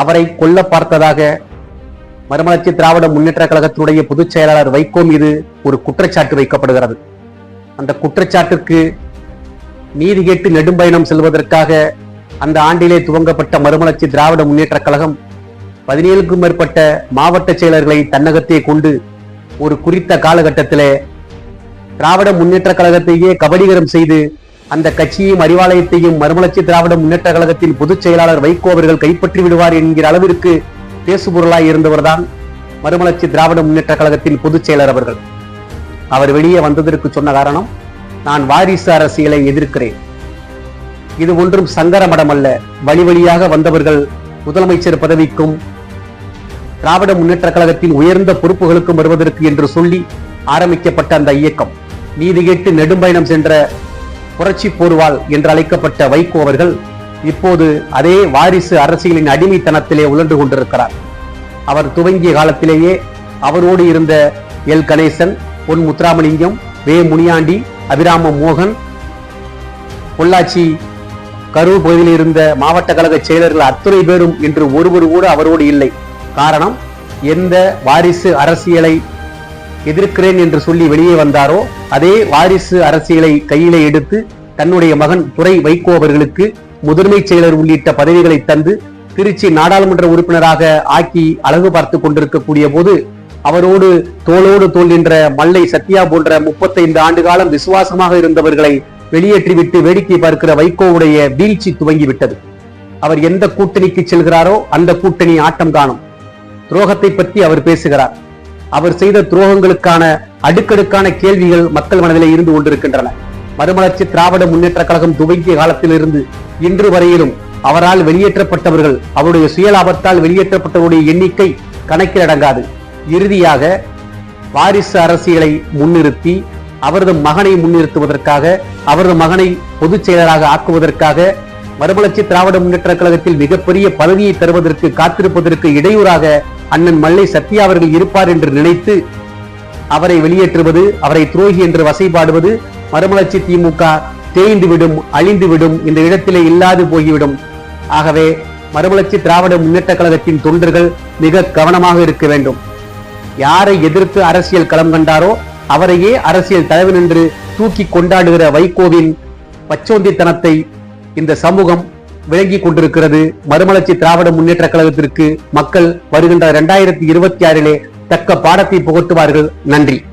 அவரை கொல்ல பார்த்ததாக மறுமலர்ச்சி திராவிட முன்னேற்ற கழகத்தினுடைய பொதுச் செயலாளர் வைகோ மீது ஒரு குற்றச்சாட்டு வைக்கப்படுகிறது. அந்த குற்றச்சாட்டுக்கு நீதி கேட்டு நெடும்பயணம் செல்வதற்காக அந்த ஆண்டிலே துவங்கப்பட்ட மறுமலர்ச்சி திராவிட முன்னேற்ற கழகம் பதினேழுக்கும் மேற்பட்ட மாவட்ட செயலர்களை தன்னகத்தே கொண்டு ஒரு குறித்த காலகட்டத்திலே திராவிட முன்னேற்ற கழகத்தையே கபடிகரம் செய்து அந்த கட்சியையும் அறிவாலயத்தையும் மறுமலர்ச்சி திராவிட முன்னேற்ற கழகத்தின் பொதுச் செயலாளர் வைகோ அவர்கள் கைப்பற்றி விடுவார் என்கிற அளவிற்கு பேசுபொருளாய் இருந்தவர்தான் மறுமலர்ச்சி திராவிட முன்னேற்ற கழகத்தின் பொதுச் செயலர் அவர்கள். அவர் வெளியே வந்ததற்கு சொன்ன காரணம் நான் வாரிசு அரசியலை எதிர்க்கிறேன். இது ஒன்றும் சங்கர மடம் அல்ல. வழி வழியாக வந்தவர்கள் முதலமைச்சர் பதவிக்கும் திராவிட முன்னேற்ற கழகத்தின் உயர்ந்த பொறுப்புகளுக்கும் வருவதற்கு என்று சொல்லி ஆரம்பிக்கப்பட்ட அந்த இயக்கம். நீதி கேட்டு நெடும்பயணம் சென்ற புரட்சி போர்வால் என்று அழைக்கப்பட்ட வைகோ அவர்கள் இப்போது அதே வாரிசு அரசியலின் அடிமைத்தனத்திலே உழன்று கொண்டிருக்கிறார். அவர் துவங்கிய காலத்திலேயே அவரோடு இருந்த எல். கணேசன் பொன் முத்துராமலிங்கம் வே. முனியாண்டி அபிராம மோகன் பொள்ளாச்சி கரூர் பகுதியில் இருந்த மாவட்ட கழக செயலர்கள் அத்துணை பேரும் இன்று ஒருவர் கூட அவரோடு இல்லை. காரணம் எந்த வாரிசு அரசியலை எதிர்க்கிறேன் என்று சொல்லி வெளியே வந்தாரோ அதே வாரிசு அரசியலை கையிலே எடுத்து தன்னுடைய மகன் துரை வைகோ அவர்களுக்கு முதன்மை செயலர் உள்ளிட்ட பதவிகளை தந்து திருச்சி நாடாளுமன்ற உறுப்பினராக ஆக்கி அழகு பார்த்து கொண்டிருக்கக்கூடிய போது அவரோடு தோளோடு தோல் என்ற மல்லை சத்யா போன்ற முப்பத்தைந்து ஆண்டு காலம் விசுவாசமாக இருந்தவர்களை வெளியேற்றிவிட்டு வேடிக்கை பார்க்கிற வைகோவுடைய வீழ்ச்சி துவங்கிவிட்டது. அவர் எந்த கூட்டணிக்கு செல்கிறாரோ அந்த கூட்டணி ஆட்டம் காணும். துரோகத்தை பற்றி அவர் பேசுகிறார். அவர் செய்த துரோகங்களுக்கான அடுக்கடுக்கான கேள்விகள் மக்கள் மனதிலே இருந்து கொண்டிருக்கின்றன. மறுமலர்ச்சி திராவிட முன்னேற்ற கழகம் துவங்கிய காலத்திலிருந்து இன்று வரையிலும் அவரால் வெளியேற்றப்பட்டவர்கள் அவருடைய சுயலாபத்தால் வெளியேற்றப்பட்டவருடைய எண்ணிக்கை கணக்கில் அடங்காது இறுதியாக வாரிசு அரசியலை முன்னிறுத்தி அவரது மகனை முன்னிறுத்துவதற்காக அவரது மகனை பொதுச் செயலராக ஆக்குவதற்காக மறுமலர்ச்சி திராவிட முன்னேற்ற கழகத்தில் மிகப்பெரிய பதவியை தருவதற்கு காத்திருப்பதற்கு இடையூறாக அண்ணன் மல்லை சத்யா அவர்கள் இருப்பார் என்று நினைத்து அவரை வெளியேற்றுவது அவரை துரோகி என்று வசைபாடுவது மறுமலர்ச்சி திமுக தேய்ந்து விடும் அழிந்து விடும் இந்த இடத்திலே இல்லாது போய்விடும் ஆகவே மறுமலர்ச்சி திராவிட முன்னேற்ற கழகத்தின் தொண்டர்கள் மிக கவனமாக இருக்க வேண்டும். யாரை எதிர்த்து அரசியல் களம் கண்டாரோ அவரையே அரசியல் தலைவன் என்று தூக்கி கொண்டாடுகிற வைகோவின் பச்சோந்தித்தனத்தை இந்த சமூகம் விளங்கிக் கொண்டிருக்கிறது. மறுமலர்ச்சி திராவிட முன்னேற்ற கழகத்திற்கு மக்கள் வருகின்ற இரண்டாயிரத்தி இருபத்தி ஆறிலே தக்க பாடத்தை புகட்டுவார்கள். நன்றி.